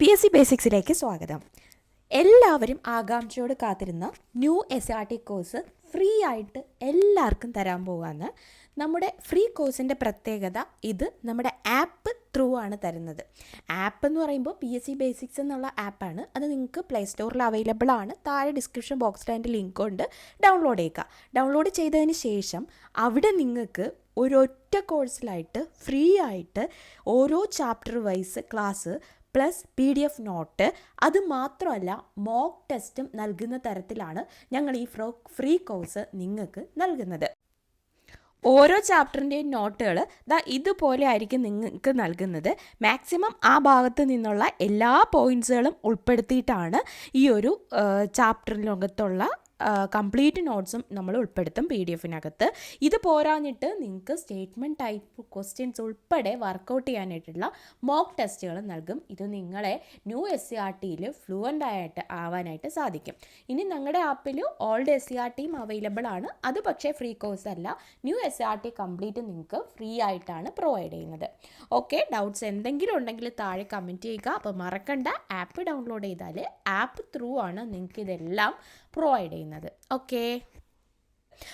P S C ബേസിക്സിലേക്ക് സ്വാഗതം. എല്ലാവരും ആകാംക്ഷയോട് കാത്തിരുന്ന new S R T course free ആയിട്ട് എല്ലാവർക്കും തരാൻ പോവാന്ന്. നമ്മുടെ ഫ്രീ കോഴ്സിന്റെ പ്രത്യേകത ഇത് നമ്മുടെ ആപ്പ് ത്രൂ ആണ് തരുന്നത്. ആപ്പ് എന്ന് പറയുമ്പോൾ പി എസ് സി ബേസിക്സ് എന്നുള്ള ആപ്പാണ് അത് നിങ്ങൾക്ക് പ്ലേ സ്റ്റോറിൽ അവൈലബിൾ ആണ്. താഴെ ഡിസ്ക്രിപ്ഷൻ ബോക്സിൽ അതിന്റെ ലിങ്ക് ഉണ്ട്. ഡൗൺലോഡ് ചെയ്യുക ഡൗൺലോഡ് ചെയ്തതിന് ശേഷം അവിടെ നിങ്ങൾക്ക് ഒരൊറ്റ കോഴ്സിലായിട്ട് ഫ്രീ ആയിട്ട് ഓരോ chapter wise class plus P D F note. അത് മാത്രമല്ല മോക്ക് ടെസ്റ്റും നൽകുന്ന തരത്തിലാണ് ഞങ്ങൾ ഈ ഫ്രോ ഫ്രീ കോഴ്സ് നിങ്ങൾക്ക് നൽകുന്നത്. ഓരോ ചാപ്റ്ററിന്റെയും നോട്ടുകൾ ദാ ഇതുപോലെ ആയിരിക്കും നിങ്ങൾക്ക് നൽകുന്നത്. മാക്സിമം ആ ഭാഗത്ത് നിന്നുള്ള എല്ലാ പോയിന്റ്സുകളും ഉൾപ്പെടുത്തിയിട്ടാണ് ഈ ഒരു ചാപ്റ്ററിനകത്തുള്ള കംപ്ലീറ്റ് നോട്ട്സും നമ്മൾ ഉൾപ്പെടുത്തും പി ഡി എഫിനകത്ത് ഇത് പോരാഞ്ഞിട്ട് നിങ്ങൾക്ക് സ്റ്റേറ്റ്മെന്റ് ടൈപ്പ് ക്വസ്റ്റ്യൻസ് ഉൾപ്പെടെ വർക്കൗട്ട് ചെയ്യാനായിട്ടുള്ള മോക്ക് ടെസ്റ്റുകൾ നൽകും. ഇത് നിങ്ങളെ ന്യൂ എസ് സി ആർ ടിയിൽ ഫ്ലുവന്റ് ആയിട്ട് ആവാനായിട്ട് സാധിക്കും. ഇനി ഞങ്ങളുടെ ആപ്പിൽ ഓൾഡ് എസ് സി ആർ ടിയും അവൈലബിൾ ആണ്. അത് പക്ഷേ ഫ്രീ കോഴ്സ് അല്ല. New S C R T complete നിങ്ങൾക്ക് ഫ്രീ ആയിട്ടാണ് പ്രൊവൈഡ് ചെയ്യുന്നത്. ഓക്കെ ഡൗട്ട്സ് എന്തെങ്കിലും ഉണ്ടെങ്കിൽ താഴെ കമന്റ് ചെയ്യുക. അപ്പോൾ മറക്കണ്ട. ആപ്പ് ഡൗൺലോഡ് ചെയ്താൽ ആപ്പ് ത്രൂ ആണ് നിങ്ങൾക്ക് ഇതെല്ലാം പ്രൊവൈഡ് ചെയ്യുന്നത്. ഓക്കേ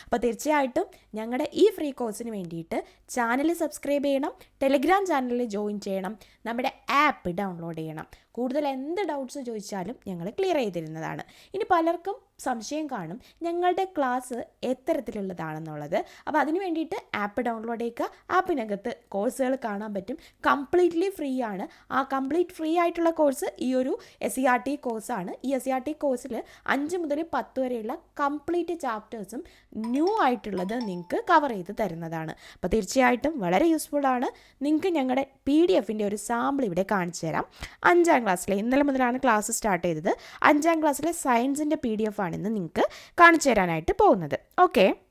അപ്പോൾ തീർച്ചയായിട്ടും ഞങ്ങളുടെ ഈ ഫ്രീ കോഴ്സിന് വേണ്ടിയിട്ട് ചാനൽ സബ്സ്ക്രൈബ് ചെയ്യണം ടെലിഗ്രാം ചാനലിൽ ജോയിൻ ചെയ്യണം നമ്മുടെ ആപ്പ് ഡൗൺലോഡ് ചെയ്യണം. കൂടുതൽ എന്ത് ഡൗട്ട്സ് ചോദിച്ചാലും ഞങ്ങൾ ക്ലിയർ ചെയ്തിരുന്നതാണ്. ഇനി പലർക്കും സംശയം കാണും ഞങ്ങളുടെ ക്ലാസ് എത്തരത്തിലുള്ളതാണെന്നുള്ളത്. അപ്പോൾ അതിന് വേണ്ടിയിട്ട് ആപ്പ് ഡൗൺലോഡ് ചെയ്യുക ആപ്പിനകത്ത് കോഴ്സുകൾ കാണാൻ പറ്റും. കംപ്ലീറ്റ്ലി ഫ്രീ ആണ്. ആ കംപ്ലീറ്റ് ഫ്രീ ആയിട്ടുള്ള കോഴ്സ് ഈ ഒരു എസ് സി ആർ ടി കോഴ്സാണ് ഈ എസ് സി ആർ ടി കോഴ്സിൽ അഞ്ച് മുതൽ പത്ത് വരെയുള്ള കംപ്ലീറ്റ് ചാപ്റ്റേഴ്സും ന്യൂ ആയിട്ടുള്ളത് നിങ്ങൾക്ക് കവർ ചെയ്ത് തരുന്നതാണ്. അപ്പോൾ തീർച്ചയായിട്ടും വളരെ യൂസ്ഫുൾ ആണ്. നിങ്ങൾക്ക് ഞങ്ങളുടെ പി ഡി എഫിന്റെ ഒരു സാമ്പിൾ ഇവിടെ കാണിച്ചു തരാം. അഞ്ചാം ക്ലാസ്സിലെ ഇന്നലെ മുതലാണ് ക്ലാസ് സ്റ്റാർട്ട് ചെയ്തത്. അഞ്ചാം ക്ലാസ്സിലെ സയൻസിന്റെ പി ഡി എഫ് ആണ് ഇന്ന് നിങ്ങൾക്ക് കാണിച്ചു തരാനായിട്ട് പോകുന്നത്. ഓക്കെ